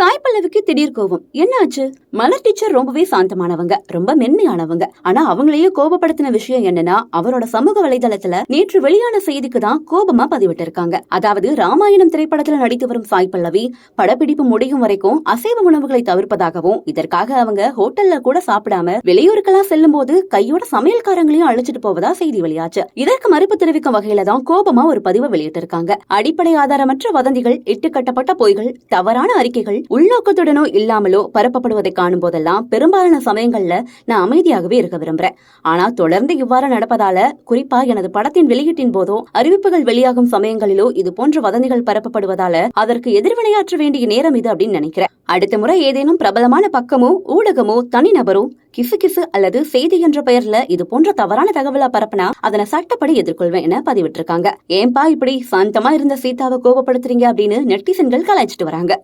சாய் பல்லவிக்கு திடீர் கோபம். என்னாச்சு? மலர் டீச்சர் ரொம்பவே சாந்தமானவங்க ரொம்ப மென்மையானவங்க. ஆனா அவங்களையே கோபப்படுத்தின விஷயம் என்னன்னா அவரோட சமூக வலைதளத்துல நேற்று வெளியான செய்திக்கு தான் கோபமா பதிவிட்டு இருக்காங்க அதாவது ராமாயணம் திரைப்படத்துல நடித்து வரும் சாய் பல்லவி படப்பிடிப்பு முடியும் வரைக்கும் அசைவ உணவுகளை தவிர்ப்பதாகவும் இதற்காக அவங்க ஹோட்டல்ல கூட சாப்பிடாம வெளியூருக்கெல்லாம் செல்லும் போது கையோட சமையல்காரங்களையும் அழைச்சிட்டு போவதா செய்தி வெளியாச்சு. இதற்கு மறுப்பு தெரிவிக்கும் வகையில தான் கோபமா ஒரு பதிவை வெளியிட்டிருக்காங்க. அடிப்படை ஆதாரமற்ற வதந்திகள் இட்டுக்கட்டப்பட்ட பொய்கள் தவறான அறிக்கைகள் உள்நோக்கத்துடனோ இல்லாமலோ பரப்பப்படுவதை காணும் போதெல்லாம் பெரும்பாலான சமயங்கள்ல நான் அமைதியாகவே இருக்க விரும்புறேன். ஆனா தொடர்ந்து இவ்வாறு நடப்பதால குறிப்பா எனது படத்தின் வெளியீட்டின் போதோ அறிவிப்புகள் வெளியாகும் சமயங்களிலோ இது போன்ற வதந்திகள் பரப்பப்படுவதால அதற்கு எதிர்வினையாற்ற வேண்டிய நேரம் இது அப்படின்னு நினைக்கிறேன். அடுத்த முறை ஏதேனும் பிரபலமான பக்கமோ ஊடகமோ தனிநபரோ கிசு கிசு அல்லது செய்தி என்ற பெயர்ல இது போன்ற தவறான தகவலா பரப்புனா அதனை சட்டப்படி எதிர்கொள்வேன் என பதிவிட்டிருக்காங்க. ஏன்பா இப்படி சாந்தமா இருந்த சீதாவை கோபப்படுத்துறீங்க அப்படின்னு நெட்டிசன்கள் கலாய்ச்சிட்டு வராங்க.